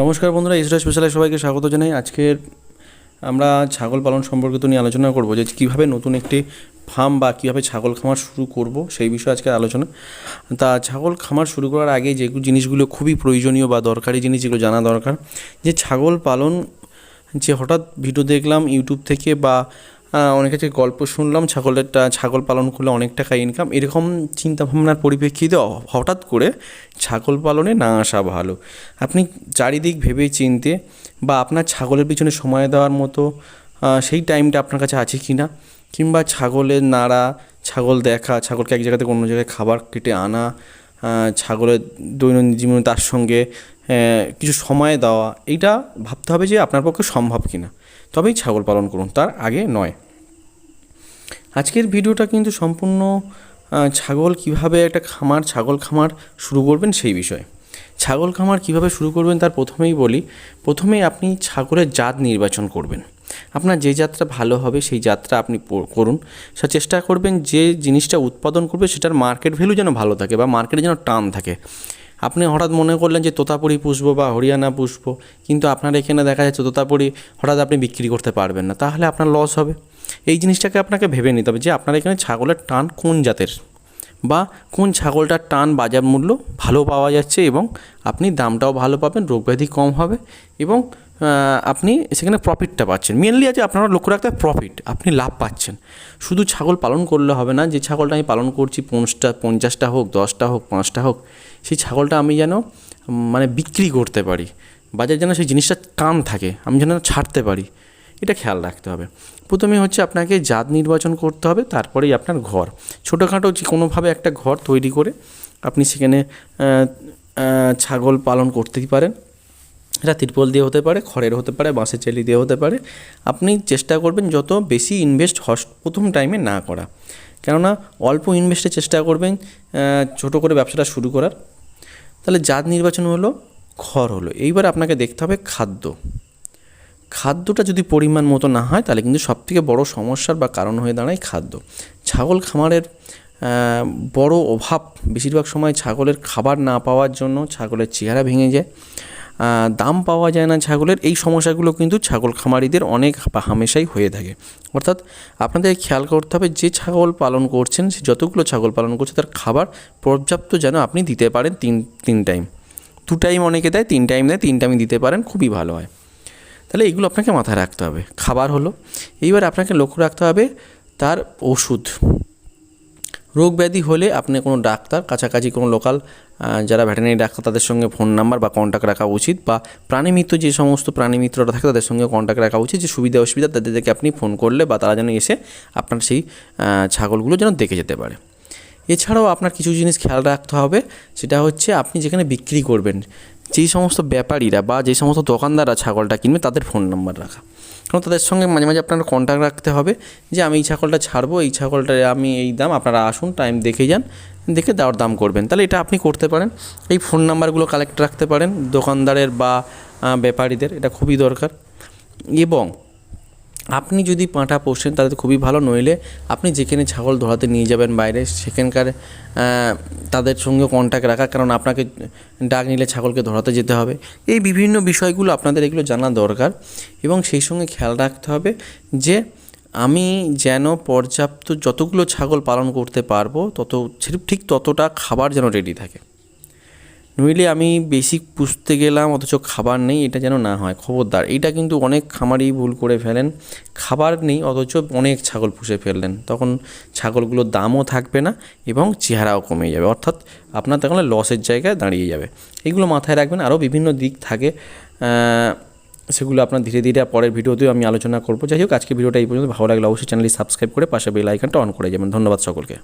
নমস্কার বন্ধুরা, ইসরা স্পেশালে সবাইকে স্বাগত জানাই। আজকের আমরা ছাগল পালন সম্পর্কিত নিয়ে আলোচনা করব, যে কীভাবে নতুন একটি ফার্ম বা কীভাবে ছাগল খামার শুরু করব সেই বিষয়ে আজকে আলোচনা। তা ছাগল খামার শুরু করার আগে যে জিনিসগুলো খুবই প্রয়োজনীয় বা দরকারি জিনিস যেগুলো জানা দরকার, যে ছাগল পালন, যে হঠাৎ ভিডিও দেখলাম ইউটিউব থেকে বা অনেকের থেকে গল্প শুনলাম, ছাগলেরটা, ছাগল পালন করলে অনেক টাকা ইনকাম এরকম চিন্তাভাবনার পরিপ্রেক্ষিতে হঠাৎ করে ছাগল পালনে না আসা ভালো। আপনি চারিদিক ভেবে চিনতে বা আপনার ছাগলের পিছনে সময় দেওয়ার মতো সেই টাইমটা আপনার কাছে আছে কি না কিংবা ছাগলের নাড়া, ছাগল দেখা, ছাগলকে এক জায়গা থেকে অন্য জায়গায় খাবার কেটে আনা ছাগলের দৈনন্দিন জীবনে তার সঙ্গে কিছু সময় দেওয়া, এইটা ভাবতে হবে যে আপনার পক্ষে সম্ভব কিনা। তবেই ছাগল পালন করুন, তার আগে নয়। আজকের ভিডিওটা কিন্তু সম্পূর্ণ ছাগল কীভাবে একটা খামার, ছাগল খামার শুরু করবেন সেই বিষয়ে। ছাগল খামার কীভাবে শুরু করবেন তার প্রথমেই বলি প্রথমেই আপনি ছাগলের জাত নির্বাচন করবেন। আপনার যে যাত্রা ভালো হবে সেই যাত্রা আপনি করুন। সে, চেষ্টা করবেন যে জিনিসটা উৎপাদন করবে সেটার মার্কেট ভ্যালু যেন ভালো থাকে বা মার্কেটে যেন টান থাকে। আপনি হঠাৎ মনে করলেন যে তোতাপুরি পুষবো বা হরিয়ানা পুষবো, কিন্তু আপনার এখানে দেখা যাচ্ছে তোতাপুরি হঠাৎ আপনি বিক্রি করতে পারবেন না। তাহলে আপনার লস হবে। এই জিনিসটাকে আপনাকে ভেবে নিতে হবে যে আপনার এখানে ছাগলের টান কোন জাতের? বা কোন ছাগলটার টান বাজার মূল্য ভালো পাওয়া যাচ্ছে এবং আপনি দামটাও ভালো পাবেন, রোগব্যাধি কম হবে এবং আপনি সেখানে প্রফিটটা পাচ্ছেন। মেনলি আছে আপনারা লক্ষ্য রাখতে প্রফিট আপনি লাভ পাচ্ছেন। শুধু ছাগল পালন করলে হবে না, যে ছাগলটা আমি পালন করছি পঞ্চাশটা পঞ্চাশটা হোক, দশটা হোক, পাঁচটা হোক, সেই ছাগলটা আমি যেন মানে বিক্রি করতে পারি। বাজার যেন সেই জিনিসটা টান থাকে, আমি যেন ছাড়তে পারি। এটা খেয়াল রাখতে হবে। প্রথমে হচ্ছে আপনাকে জাত নির্বাচন করতে হবে, তারপরেই আপনার ঘর। ছোটোখাটো যে কোনোভাবে একটা ঘর তৈরি করে আপনি সেখানে ছাগল পালন করতেই পারেন। এটা তিরপল দিয়ে হতে পারে, খড়ের হতে পারে, বাঁশের চেলি দিয়ে হতে পারে। আপনি চেষ্টা করবেন যত বেশি ইনভেস্ট হস, প্রথম টাইমে না করা। কেননা অল্প ইনভেস্টে চেষ্টা করবেন ছোটো করে ব্যবসাটা শুরু করার। তাহলে জাত নির্বাচন হলো, খড় হলো। এইবার আপনাকে দেখতে হবে খাদ্য। খাদ্যটা যদি পরিমাণ মতো না হয়, তাহলে কিন্তু সবথেকে বড় সমস্যার বা কারণ হয়ে দাঁড়ায় খাদ্য। ছাগল খামারের বড় অভাব বেশিরভাগ সময় ছাগলের খাবার না পাওয়ার জন্য ছাগলের চেহারা ভেঙে যায়। দাম পাওয়া যায় না ছাগলের, এই সমস্যাগুলো কিন্তু ছাগল খামারিদের অনেক হামেশাই হয়ে থাকে। অর্থাৎ আপনাদের খেয়াল করতে হবে, যে ছাগল পালন করছেন, সে যতগুলো ছাগল পালন করছে, তার খাবার পর্যাপ্ত যেন আপনি দিতে পারেন তিন তিন টাইম দু টাইম অনেকে দেয়, তিন টাইম দেয়, তিন টাইম দিতে পারেন, খুবই ভালো হয়। তাহলে এগুলো আপনাকে মাথায় রাখতে হবে। খাবার হলো, এইবার আপনাকে লক্ষ্য রাখতে হবে তার ওষুধ। রোগ ব্যাধি হলে আপনি কোনো ডাক্তার, কাছাকাছি কোনো লোকাল যারা ভেটেরিনারি ডাক্তার তাদের সঙ্গে ফোন নাম্বার বা কন্ট্যাক্ট রাখা উচিত বা প্রাণীমিত্র যে সমস্ত প্রাণীমিত্ররা থাকে তাদের সঙ্গে কন্ট্যাক্ট রাখা উচিত যে সুবিধা অসুবিধা তাদেরকে আপনি ফোন করলে বা তারা যেন এসে আপনার সেই ছাগলগুলো যেন দেখে যেতে পারে। এছাড়াও আপনার কিছু জিনিস খেয়াল রাখতে হবে, সেটা হচ্ছে আপনি যেখানে বিক্রি করবেন যেই সমস্ত ব্যাপারীরা বা যে সমস্ত দোকানদাররা ছাগলটা কিনবে, তাদের ফোন নাম্বার রাখা। কারণ তাদের সঙ্গে মাঝে মাঝে আপনার কন্ট্যাক্ট রাখতে হবে যে, আমি এই ছাগলটা ছাড়বো, এই ছাগলটা আমি এই দাম, আপনারা আসুন টাইম দেখে যান, দেখে দেওয়ার দাম করবেন। তাহলে এটা আপনি করতে পারেন। এই ফোন নাম্বারগুলো কালেক্ট রাখতে পারেন দোকানদারের বা ব্যাপারীদের, এটা খুবই দরকার। এবং আপনি যদি পাঁঠা পোষেন, তাহলে খুবই ভালো। নইলে আপনি যেখানে ছাগল ধরাতে নিয়ে যাবেন বাইরে, সেখানকার তাদের সঙ্গে কন্ট্যাক্ট রাখা, কারণ আপনাকে ডাক নিলে ছাগলকে ধরাতে যেতে হবে। এই বিভিন্ন বিষয়গুলো আপনাদের এগুলো জানা দরকার এবং সেই সঙ্গে খেয়াল রাখতে হবে যে আমি যেন পর্যাপ্ত যতগুলো ছাগল পালন করতে পারব, তত, ঠিক ততটা খাবার যেন রেডি থাকে। নইলে আমি বেশি পুষতে গেলাম, অথচ খাবার নেই, এটা যেন না হয়। খবরদার, এইটা কিন্তু অনেক খামারই ভুল করে ফেলেন। খাবার নেই, অথচ অনেক ছাগল পুষে ফেললেন। তখন ছাগলগুলোর দামও থাকবে না এবং চেহারাও কমে যাবে। অর্থাৎ আপনার তখন লসের জায়গায় দাঁড়িয়ে যাবে। এইগুলো মাথায় রাখবেন। আরও বিভিন্ন দিক থাকে। সেগুলো আপনার ধীরে ধীরে পরের ভিডিওতেও আমি আলোচনা করব। যাই হোক আজকে ভিডিওটা এই পর্যন্ত। ভালো লাগলে অবশ্যই চ্যানেলটি সাবস্ক্রাইব করে পাশে বেল আইকনটা অন করে যাবেন। ধন্যবাদ সকলকে।